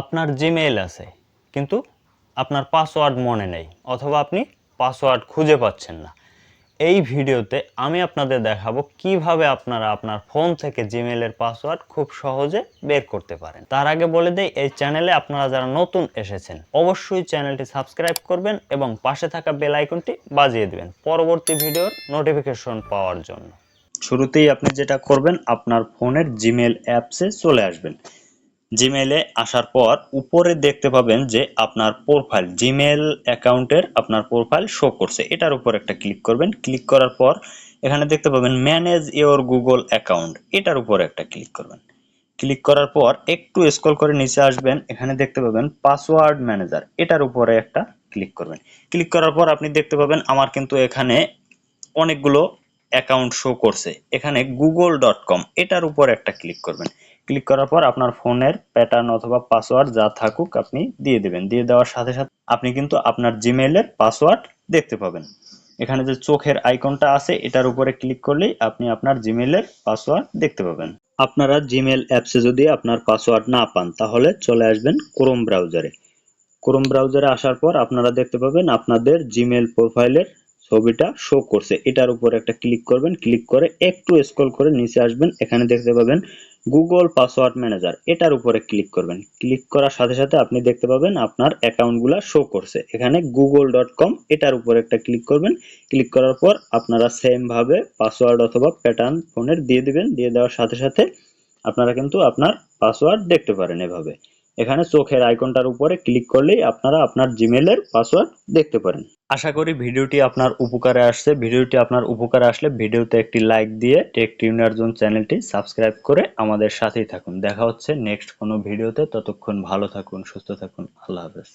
আপনার জিমেইল আছে, কিন্তু আপনার পাসওয়ার্ড মনে নেই, অথবা আপনি পাসওয়ার্ড খুঁজে পাচ্ছেন না। এই ভিডিওতে আমি আপনাদের দেখাবো কীভাবে আপনারা আপনার ফোন থেকে জিমেইলের পাসওয়ার্ড খুব সহজে বের করতে পারেন। তার আগে বলে দেই, এই চ্যানেলে আপনারা যারা নতুন এসেছেন, অবশ্যই চ্যানেলটি সাবস্ক্রাইব করবেন এবং পাশে থাকা বেল আইকনটি বাজিয়ে দিবেন পরবর্তী ভিডিওর নোটিফিকেশন পাওয়ার জন্য। শুরুতেই আপনি যেটা করবেন, আপনার ফোনের জিমেল অ্যাপসে চলে আসবেন। জিমেলে আসার পর উপরে দেখতে পাবেন যে আপনার প্রোফাইল জিমেল অ্যাকাউন্টের আপনার প্রোফাইল শো করছে। এটার উপর একটা ক্লিক করবেন। ক্লিক করার পর এখানে দেখতে পাবেন ম্যানেজ ইওর গুগল অ্যাকাউন্ট এটার উপর একটা ক্লিক করবেন। ক্লিক করার পর একটু স্ক্রল করে নিচে আসবেন। এখানে দেখতে পাবেন পাসওয়ার্ড ম্যানেজার এটার উপরে একটা ক্লিক করবেন। ক্লিক করার পর আপনি দেখতে পাবেন আমার কিন্তু এখানে অনেকগুলো অ্যাকাউন্ট শো করছে। এখানে গুগল ডট কম এটার উপর একটা ক্লিক করবেন। ক্লিক করার পর আপনার ফোনের প্যাটার্ন অথবা পাসওয়ার্ড যা থাকুক আপনি দিয়ে দেবেন। দিয়ে দেওয়ার সাথে সাথে আপনি কিন্তু আপনার জিমেইলের পাসওয়ার্ড দেখতে পাবেন। এখানে যে চোখের আইকনটা আছে, এটার উপরে ক্লিক করলেই আপনি আপনার জিমেইলের পাসওয়ার্ড দেখতে পাবেন। আপনারা জিমেল অ্যাপসে যদি আপনার পাসওয়ার্ড না পান, তাহলে চলে আসবেন ক্রোম ব্রাউজারে ক্রোম ব্রাউজারে আসার পর আপনারা দেখতে পাবেন আপনাদের জিমেল প্রোফাইলের ছবিটা শো করছে। এটার উপর একটা ক্লিক করবেন ক্লিক করে একটু স্ক্রল করে নিচে আসবেন, এখানে দেখতে পাবেন গুগল পাসওয়ার্ড ম্যানেজার এটার উপরে ক্লিক করবেন। ক্লিক করার সাথে সাথে আপনি দেখতে পাবেন আপনার অ্যাকাউন্টগুলো শো করছে। এখানে গুগল ডট কম এটার উপর একটা ক্লিক করবেন। ক্লিক করার পর আপনারা সেম ভাবে পাসওয়ার্ড অথবা প্যাটার্ন ফোনের দিয়ে দিবেন। দিয়ে দেওয়ার সাথে সাথে আপনারা কিন্তু আপনার পাসওয়ার্ড দেখতে পারেন এভাবে। এখানে চোখের আইকনটার উপরে ক্লিক করলেই আপনারা আপনার জিমেলের পাসওয়ার্ড দেখতে পারেন। আশা করি ভিডিওটি আপনার উপকারে আসছে। ভিডিওটি আপনার উপকারে আসলে ভিডিওতে একটি লাইক দিয়ে টেক টিউনার জোন চ্যানেলটি সাবস্ক্রাইব করে আমাদের সাথেই থাকুন। দেখা হচ্ছে নেক্সট কোনো ভিডিওতে। ততক্ষণ ভালো থাকুন, সুস্থ থাকুন। আল্লাহ হাফেজ।